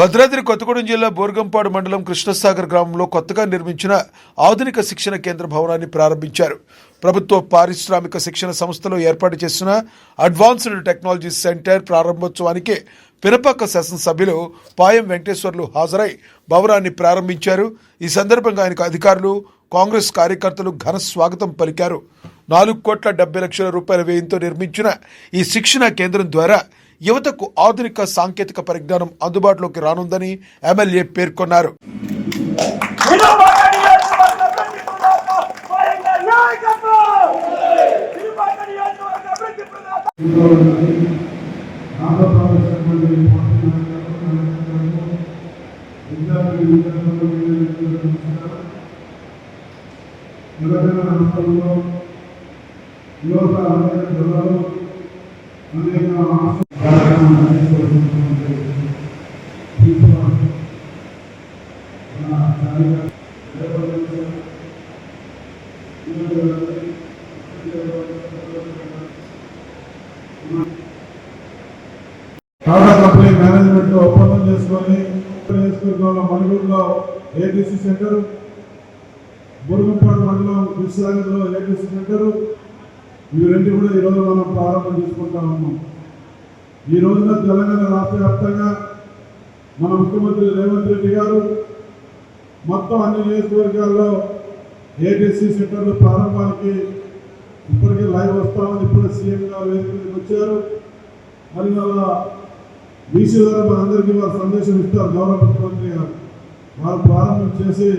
భద్రాద్రి కొత్తగూడెం జిల్లా బోర్గంపాడు మండలం కృష్ణసాగర్ గ్రామంలో కొత్తగా నిర్మించిన ఆధునిక శిక్షణ కేంద్ర భవనాన్ని ప్రారంభించారు. ప్రభుత్వ పారిశ్రామిక శిక్షణ సంస్థలో ఏర్పాటు చేసిన అడ్వాన్స్డ్ టెక్నాలజీ సెంటర్ ప్రారంభోత్సవానికి పినపాక శాసనసభ్యులు పాయం వెంకటేశ్వర్లు హాజరై భవనాన్ని ప్రారంభించారు. ఈ సందర్భంగా ఆయనకు అధికారులు కాంగ్రెస్ కార్యకర్తలు ఘన స్వాగతం పలికారు. నాలుగు కోట్ల డెబ్బై లక్షల రూపాయల వ్యయంతో నిర్మించిన ఈ శిక్షణ కేంద్రం ద్వారా యువతకు ఆధునిక సాంకేతిక పరిజ్ఞానం అందుబాటులోకి రానుందని ఎమ్మెల్యే పేర్కొన్నారు. యువత అనేక జిల్లాలు అనేక టాటా కంపెనీ మేనేజ్మెంట్లో ఒప్పందం చేసుకొని నియోజకవర్గంలో మణిగూరులో ఏటీసీ సెంటర్ బురుగుపాడు మండలం కృష్ణాగర్లో ఏటీసీ సెంటర్ ఇవి రెండు కూడా ఈరోజు మనం ప్రారంభం చేసుకుంటా ఉన్నాం. ఈ రోజున తెలంగాణ రాష్ట్ర వ్యాప్తంగా మన ముఖ్యమంత్రి రేవంత్ రెడ్డి గారు మొత్తం అన్ని నియోజకవర్గాల్లో ఏటీసీ సెంటర్లు ప్రారంభానికి ఇప్పటికే లైవ్ వస్తామని ఇప్పుడే సీఎం గారు వేదికలకు వచ్చారు. మరి వాళ్ళ బీసీ ద్వారా మనందరికీ వారు సందేశం ఇస్తారు. గౌరవ ముఖ్యమంత్రి గారు వారు ప్రారంభం చేసి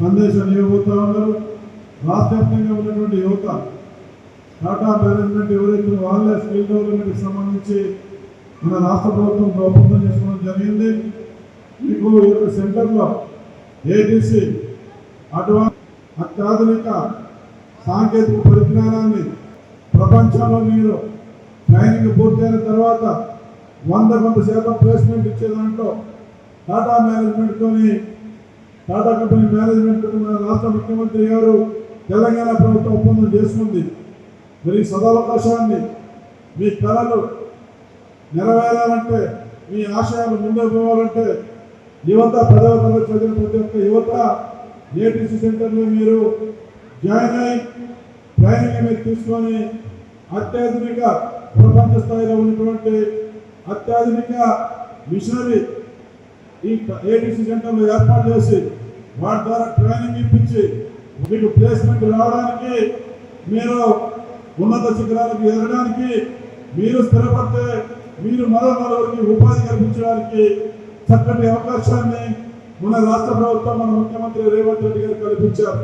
సందేశాన్ని ఇవ్వబోతా ఉన్నారు. రాష్ట్ర వ్యాప్తంగా ఉన్నటువంటి యువత టాటా మేనేజ్మెంట్ ఎవరైతే వాళ్ళే స్కిల్ డెవలప్మెంట్కి సంబంధించి మన రాష్ట్ర ప్రభుత్వం ఒప్పందం చేసుకోవడం జరిగింది. మీకు ఈ యొక్క సెంటర్లో ఏటీసీ అడ్వాన్స్ అత్యాధునిక సాంకేతిక పరిజ్ఞానాన్ని ప్రపంచంలో మీరు ట్రైనింగ్ పూర్తయిన తర్వాత వంద కొంత శాతం ప్లేస్మెంట్ ఇచ్చే దాంట్లో టాటా మేనేజ్మెంట్తోని టాటా కంపెనీ మేనేజ్మెంట్ మన రాష్ట్ర ముఖ్యమంత్రి గారు తెలంగాణ ప్రభుత్వం ఒప్పందం చేసుకుంది. మరి సదావకాశాన్ని మీ కళలు నెరవేరాలంటే మీ ఆశయాలు ముందుకు పోవాలంటే యువత పదవ తరగతి చదివిన ప్రతి ఒక్క యువత ఏటీసీ సెంటర్లో మీరు జాయిన్ అయి ట్రైనింగ్ మీరు తీసుకొని అత్యాధునిక ప్రపంచ స్థాయిలో ఉన్నటువంటి అత్యాధునిక మిషనరీ ఈ ఏటీసీ సెంటర్లో ఏర్పాటు చేసి వాటి ద్వారా ట్రైనింగ్ ఇప్పించి మీకు ప్లేస్మెంట్ రావడానికి మీరు ఉన్నత శిఖరాలకు ఎదగడానికి మీరు స్థిరపడితే మీరు మరో నలుగురికి ఉపాధి కల్పించడానికి చక్కటి అవకాశాన్ని మన రాష్ట్ర ప్రభుత్వం మన ముఖ్యమంత్రి రేవంత్ రెడ్డి గారు కల్పించారు.